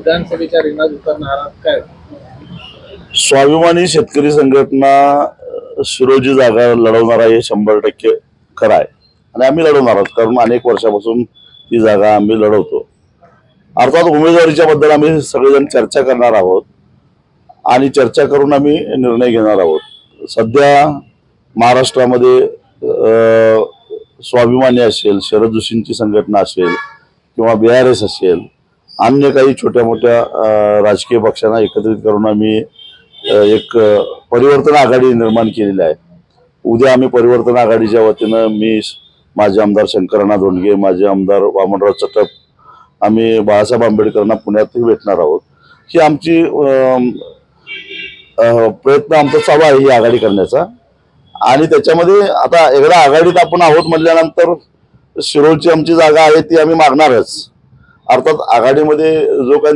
विधानसभेच्या रिंगणात उतरणार आहात काय? स्वाभिमानी शेतकरी संघटना शिरोजी जागा लढवणार आहे हे शंभर टक्के खरं आहे. आणि आम्ही लढवणार आहोत कारण अनेक वर्षापासून ती जागा आम्ही लढवतो. अर्थात उमेदवारीच्या बद्दल आम्ही सगळेजण चर्चा करणार आहोत आणि चर्चा करून आम्ही निर्णय घेणार आहोत. सध्या महाराष्ट्रामध्ये स्वाभिमानी असेल शरद जोशींची संघटना असेल किंवा बी आर एस असेल अन्य काही छोट्या मोठ्या राजकीय पक्षांना एकत्रित करून आम्ही एक परिवर्तन आघाडी निर्माण केलेली आहे. उद्या आम्ही परिवर्तन आघाडीच्या वतीनं मी माझे आमदार शंकरना धोंडगे माझे आमदार वामनराव चटप आम्ही बाळासाहेब आंबेडकरांना पुण्यातही भेटणार आहोत. ही आमची प्रयत्न आमचा चालू आहे ही आघाडी करण्याचा. आणि त्याच्यामध्ये आता एकदा आघाडीत आपण आहोत म्हटल्यानंतर शिरोळची आमची जागा आहे ती आम्ही मागणारच. अर्थात आघाडीमध्ये जो काही